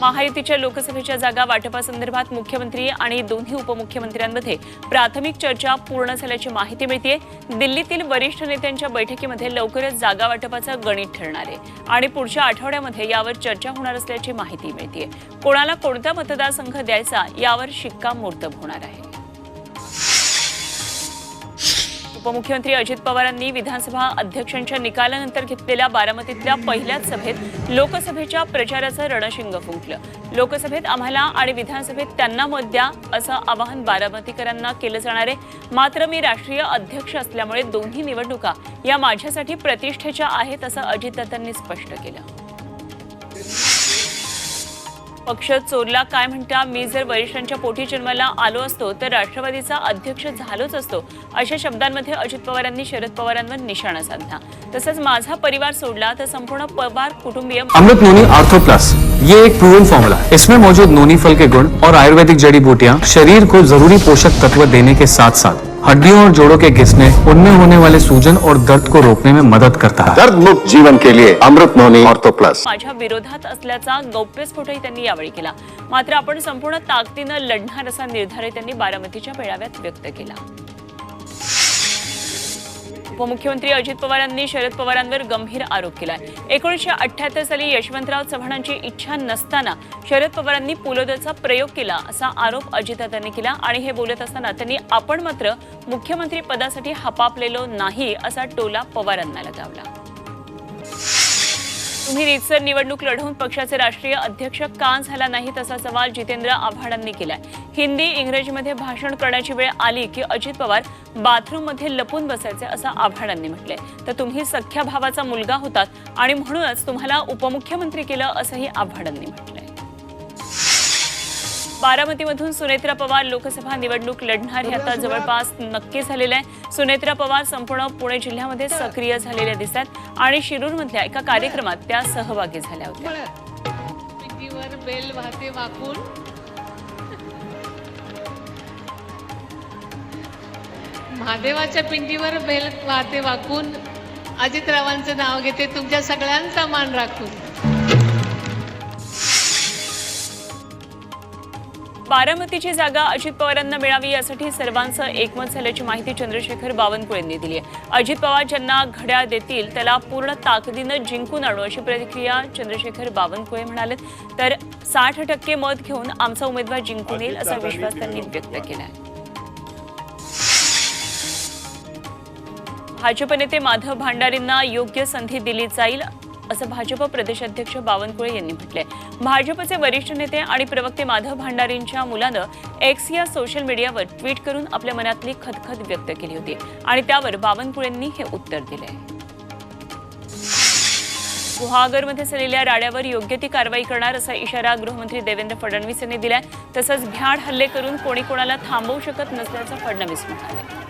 महायुतीच्या लोकसभेच्या जागा वाटपासंदर्भात मुख्यमंत्री आणि दोन्ही उपमुख्यमंत्र्यांमध्ये प्राथमिक चर्चा पूर्ण झाल्याची माहिती मिळते दिल्लीतील वरिष्ठ नेत्यांच्या बैठकीमध्ये लवकरच जागा वाटपाचं गणित ठरणार आहे. आणि पुढच्या आठवड्यामध्ये यावर चर्चा होणार असल्याची माहिती मिळते कोणाला कोणता मतदारसंघ द्यायचा यावर शिक्कामोर्तब होणार आहे. उपमुख्यमंत्री अजित पवारांनी विधानसभा अध्यक्षांच्या निकालानंतर घेतलेल्या बारामतीतल्या पहिल्याच सभेत लोकसभेच्या प्रचाराचं रणशिंग फुंकलं. लोकसभेत आम्हाला आणि विधानसभेत त्यांना मत द्या असं आवाहन बारामतीकरांना केलं जाणार आहे. मात्र मी राष्ट्रीय अध्यक्ष असल्यामुळे दोन्ही निवडणुका या माझ्यासाठी प्रतिष्ठेच्या आहेत असं अजितदादांनी स्पष्ट केलं. पक्ष चोरला काय म्हणता? मी जर वरिष्ठांच्या पोटी जन्माला आलो असतो तर राष्ट्रवादीचा अध्यक्ष झालोच असतो अशा शब्दांमध्ये अजित पवारांनी शरद पवारांवर निशाणा साधला. तसंच माझा परिवार सोडला तर संपूर्ण पवार कुटुंबीय अमृत नोनी आर्थो प्लस. ये एक प्रूवन फॉर्मूला इसमें मौजूद नोनी फल के गुण और आयुर्वेदिक जड़ी बूटियाँ शरीर को जरूरी पोषक तत्व देने के साथ साथ हड्डियों और जोड़ों के घिसने उनमें होने वाले सूजन और दर्द को रोकने में मदद करता है। दर्द मुक्त जीवन के लिए अमृत नोनी ऑर्थो प्लस। माझ्या विरोधात असल्याचा गौप्यस्फोटही त्यांनी यावेळी केला. मात्र आपण संपूर्ण ताकदीनं लढणार असा निर्धारही त्यांनी बारामतीच्या मेळाव्यात व्यक्त केला. उपमुख्यमंत्री अजित पवारांनी शरद पवारांवर गंभीर आरोप केलाय. एकोणीसशे अठ्ठ्याहत्तर साली यशवंतराव चव्हाणांची इच्छा नसताना शरद पवारांनी पुलोदचा प्रयोग केला असा आरोप अजितदादांनी केला आणि हे बोलत असताना त्यांनी आपण मात्र मुख्यमंत्री पदासाठी हपापलेलो नाही असा टोला पवारांना लगावला. तुम्ही रीतसर निवडणूक लढवून पक्षाचे राष्ट्रीय अध्यक्ष का झाला नाही तसा सवाल जितेंद्र आव्हाडांनी केलाय. हिंदी इंग्रजीमध्ये भाषण करण्याची वेळ आली की अजित पवार बाथरूममध्ये लपून बसायचे असं आव्हाडांनी म्हटलंय. तर तुम्ही सख्या भावाचा मुलगा होतात आणि म्हणूनच तुम्हाला उपमुख्यमंत्री केलं असंही आव्हाडांनी म्हटलंय. बारामतीमधून सुनेत्रा पवार लोकसभा निवडणूक लढणार हे आता जवळपास नक्की झालेलं आहे. सुनेत्रा पवार संपूर्ण पुणे जिल्ह्यामध्ये सक्रिय झालेल्या दिसतात आणि शिरूरमधल्या एका कार्यक्रमात त्या सहभागी झाल्या होत्या. पिंडीवर बेल वाहते वाकून. महादेवाच्या पिंडीवर बेल वाहते वाकून. अजितरावांचं नाव घेते तुमच्या सगळ्यांचा मान राखून. बारामतीची जागा अजित पवारांना मिळावी यासाठी सर्वांचं एकमत झाल्याची माहिती चंद्रशेखर बावनकुळेंनी दिली आहे. अजित पवार ज्यांना घड्याळ देतील त्याला पूर्ण ताकदीनं जिंकून आणू अशी प्रतिक्रिया चंद्रशेखर बावनकुळे म्हणाले तर साठ टक्के मत घेऊन आमचा उमेदवार जिंकून येईल असा विश्वास त्यांनी व्यक्त केला आहे भाजप नेते माधव भांडारींना योग्य संधी दिली जाईल असं भाजप प्रदेशाध्यक्ष बावनकुळे यांनी म्हटलंय. भाजपचे वरिष्ठ नेते आणि प्रवक्ते माधव भांडारींच्या मुलानं एक्स या सोशल मीडियावर ट्विट करून आपल्या मनातली खदखद व्यक्त केली होती आणि त्यावर बावनकुळेंनी हे उत्तर दिलंय. गुहागरमध्ये झालेल्या राड्यावर योग्य ती कारवाई करणार असा इशारा गृहमंत्री देवेंद्र फडणवीस यांनी दिलाय. तसंच भ्याड हल्ले करून कोणी कोणाला थांबवू शकत नसल्याचं फडणवीस म्हणाले.